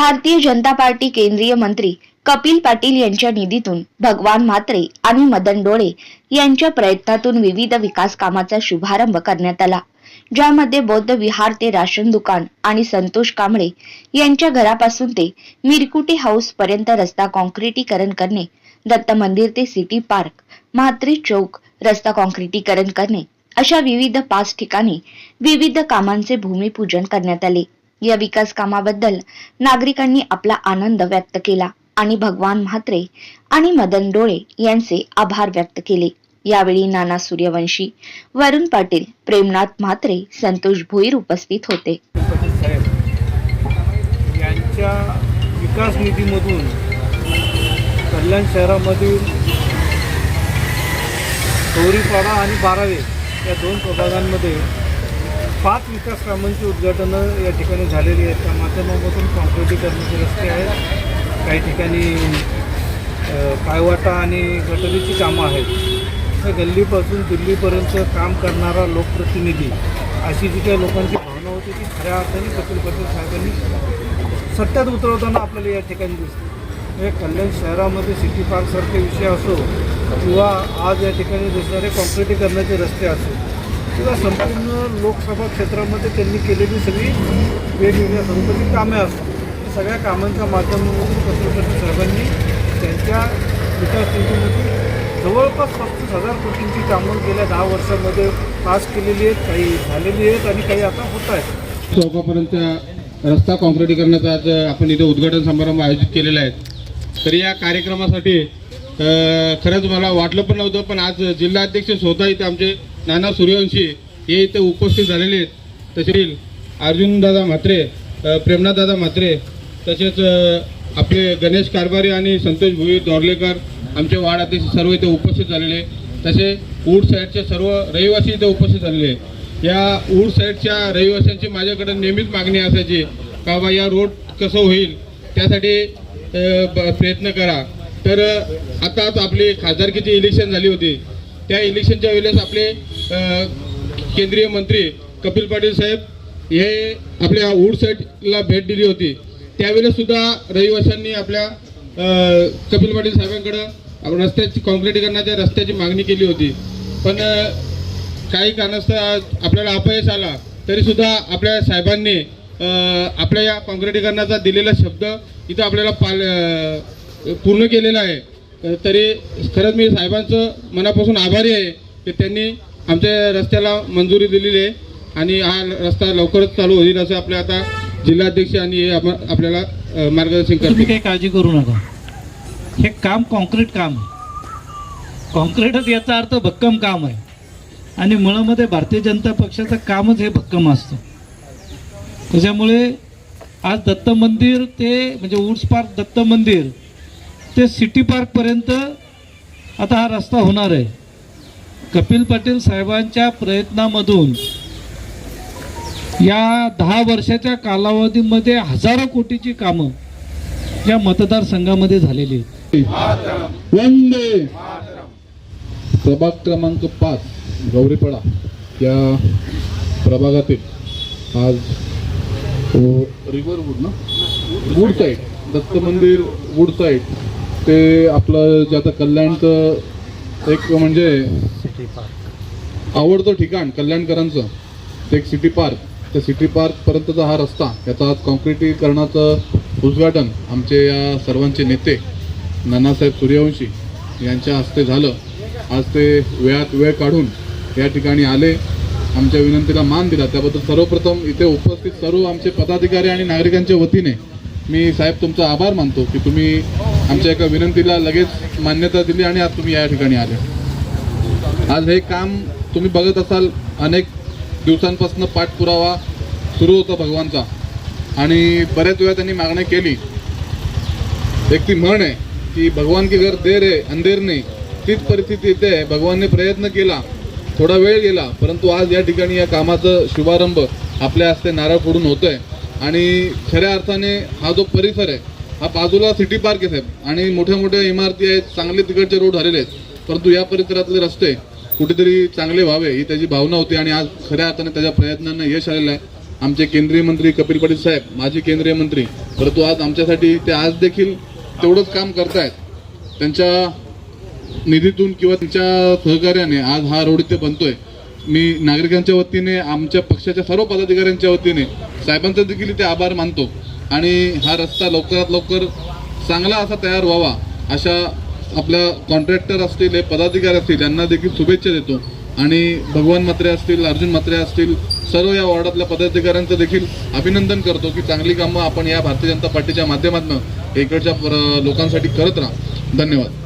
Bharatiya Janata party केंद्रीय मंत्री कपिल पाटील यांच्या निधीतून भगवान म्हात्रे आणि मदन डोळे यांच्या प्रयत्नातून विविध विकास कामाचा शुभारंभ करण्यात आला ज्यामध्ये बौद्ध विहार ते राशन दुकान आणि संतोष कांबळे यांच्या घरापासून ते मिरकुटे हाऊस पर्यंत रस्ता कॉन्क्रिटीकरण करणे दत्त मंदिर ते सिटी पार्क म्हात्रे चौक रस्ता कॉन्क्रिटीकरण करणे अशा विविध पाच ठिकाणी विविध कामांचे भूमिपूजन करण्यात आले. या विकास कामाबद्दल नागरिकांनी आपला आनंद व्यक्त केला आणि भगवान म्हात्रे आणि मदन डोळे यांचे आभार व्यक्त केले. यावेळी नाना सूर्यवंशी वरुण पाटील प्रेमनाथ म्हात्रे संतोष भोईर उपस्थित होते. यांच्या विकास निधीमधून कल्याण शहरामधील गौरीपाडा आणि बारावे या दोन प्रभागांमध्ये पाच विकास कामांची उद्घाटनं या ठिकाणी झालेली आहेत. त्या माध्यमामधून कॉन्क्रिटीकरणाचे रस्ते आहेत. काही ठिकाणी पायवाटा आणि गटरीची कामं आहेत. त्या गल्लीपासून दिल्लीपर्यंत काम करणारा लोकप्रतिनिधी अशी जी काही लोकांची भावना होती ती खऱ्या अर्थाने कपिल पटेल साहेबांनी सत्यात उतरवताना आपल्याला या ठिकाणी दिसते. म्हणजे कल्याण शहरामध्ये सिटी पार्कसारखे विषय असो किंवा आज या ठिकाणी दिसणारे कॉन्क्रिटीकरणाचे रस्ते असो किंवा संपूर्ण लोकसभा क्षेत्रामध्ये त्यांनी केलेली सगळी वेगवेगळ्या स्वरूपाची कामे असतात. सगळ्या कामांच्या माध्यमातून कपिल साहेबांनी त्यांच्या विकास निधीमधून जवळपास पस्तीस हजार कोटींची कामं गेल्या दहा वर्षामध्ये पास केलेली आहेत काही झालेली आहेत आणि काही आता होत आहेत. चौकापर्यंत रस्ता काँक्रिटीकरणाचा आज आपण इथे उद्घाटन समारंभ आयोजित केलेला आहे. तर या कार्यक्रमासाठी खरंच मला वाटलं पण नव्हतं पण आज जिल्हा अध्यक्ष स्वतः इथे आमचे नाना सूर्यवंशी हे इथे उपस्थित झालेले आहेत. तसेच अर्जुनदादा म्हात्रे प्रेमनाथदादा म्हात्रे तसेच आपले गणेश कारभारी आणि संतोष भुई दोर्लेकर आमचे वाड अध्यक्ष सर्व इथे उपस्थित झालेले तसे ऊड साईडचे सर्व रहिवासी इथे उपस्थित झालेले या ऊड साईडच्या रहिवाशांची माझ्याकडे नेहमीच मागणी असायची का बा या रोड कसं होईल? त्यासाठी ब- प्रयत्न करा. तर आताच आपली खासदारकीची इलेक्शन झाली होती. त्या इलेक्शनच्या वेळेस आपले केंद्रीय मंत्री कपिल पाटील साहेब हे आपल्या वूड साईडला भेट दिली होती. त्यावेळेस सुद्धा रहिवाशांनी आपल्या कपिल पाटील साहेबांकडं रस्त्याची कॉन्क्रिटीकरणाच्या रस्त्याची मागणी केली होती. पण काही कारणास्तव आपल्याला अपयश आला तरीसुद्धा आपल्या साहेबांनी आपल्या या काँक्रिटीकरणाचा दिलेला शब्द इथं आपल्याला पाल पूर्ण केलेला आहे. तरी खरंच मी साहेबांचं मनापासून आभारी आहे की त्यांनी आमच्या रस्त्याला मंजुरी दिलेली आहे आणि हा रस्ता लवकरच चालू होईल असं आपल्या आता जिल्हाध्यक्ष आणि हे आपल्याला मार्गदर्शन तुम्ही काही काळजी करू नका. हे काम कॉन्क्रीट काम आहे. कॉन्क्रीटच याचा अर्थ भक्कम काम आहे. आणि मुळामध्ये भारतीय जनता पक्षाचं कामच हे भक्कम असतं. त्याच्यामुळे आज दत्त मंदिर ते म्हणजे उड्स पार्क दत्त मंदिर ते सिटी पार्कपर्यंत आता हा रस्ता होणार आहे. कपिल पाटील साहेबांच्या प्रयत्नामधून या दहा वर्षाच्या कालावधीमध्ये हजारो कोटीची कामं या मतदारसंघामध्ये झालेली वंदे प्रभाग क्रमांक पाच गौरीपाडा. या प्रभागातील आज रिव्हर वूड ना? वूड साईड दत्त मंदिर वूड साईड ते आपलं जे आता कल्याणचं एक म्हणजे आवडतं ठिकाण कल्याणकरांचं ते एक सिटी पार्क त्या सिटी पार्कपर्यंतचा हा रस्ता याचा आज काँक्रिटीकरणाचं उद्घाटन आमचे या सर्वांचे नेते नानासाहेब सूर्यवंशी यांच्या हस्ते झालं. आज ते वेळात वेळ काढून या ठिकाणी आले आमच्या विनंतीला मान दिला. त्याबद्दल सर्वप्रथम इथे उपस्थित सर्व आमचे पदाधिकारी आणि नागरिकांच्या वतीने मी साहेब तुमचा आभार मानतो की तुम्ही आमच्या एका विनंतीला लगेच मान्यता दिली आणि आज तुम्ही या ठिकाणी आले. आज हे काम तुम्ही बघत असाल अनेक दिवसांपासून पाठपुरावा सुरू होता भगवानचा. आणि बऱ्याच वेळा त्यांनी मागणी केली. एक ती म्हण आहे की भगवान की घर देर आहे अंधेर नाही. तीच परिस्थिती येते आहे. भगवानने प्रयत्न केला थोडा वेळ गेला परंतु आज या ठिकाणी या कामाचं शुभारंभ आपल्या हस्ते नारळ फोडून होतोय. आणि खऱ्या अर्थाने हा जो परिसर आहे हा बाजूला सिटी पार्क आहे साहेब. आणि मोठ्या मोठ्या इमारती आहेत चांगले तिकडचे रोड झालेले आहेत. परंतु या परिसरातले रस्ते कुठेतरी चांगले व्हावे ही त्याची भावना होती आणि आज खऱ्या अर्थाने त्याच्या प्रयत्नांना यश आलेलं आहे. आमचे केंद्रीय मंत्री कपिल पाटील साहेब माजी केंद्रीय मंत्री परंतु आज आमच्यासाठी ते आज देखील तेवढंच काम करतायत. त्यांच्या निधीतून किंवा त्यांच्या सहकार्याने आज हा रोड इथे बनतोय. मी नागरिकांच्या वतीने आमच्या पक्षाच्या सर्व पदाधिकाऱ्यांच्या वतीने साहेबांचा देखील इथे आभार मानतो. आणि हा रस्ता लवकरात लवकर चांगला असा तयार व्हावा अशा आपल्या कॉन्ट्रॅक्टर असतील हे पदाधिकारी असतील यांना देखील शुभेच्छा देतो. आणि भगवान मात्रे असतील अर्जुन मात्रे असतील सर्व या वॉर्डातल्या पदाधिकाऱ्यांचं देखील अभिनंदन करतो की चांगली कामं आपण या भारतीय जनता पार्टीच्या माध्यमातून इकडच्या लोकांसाठी करत राहा. धन्यवाद.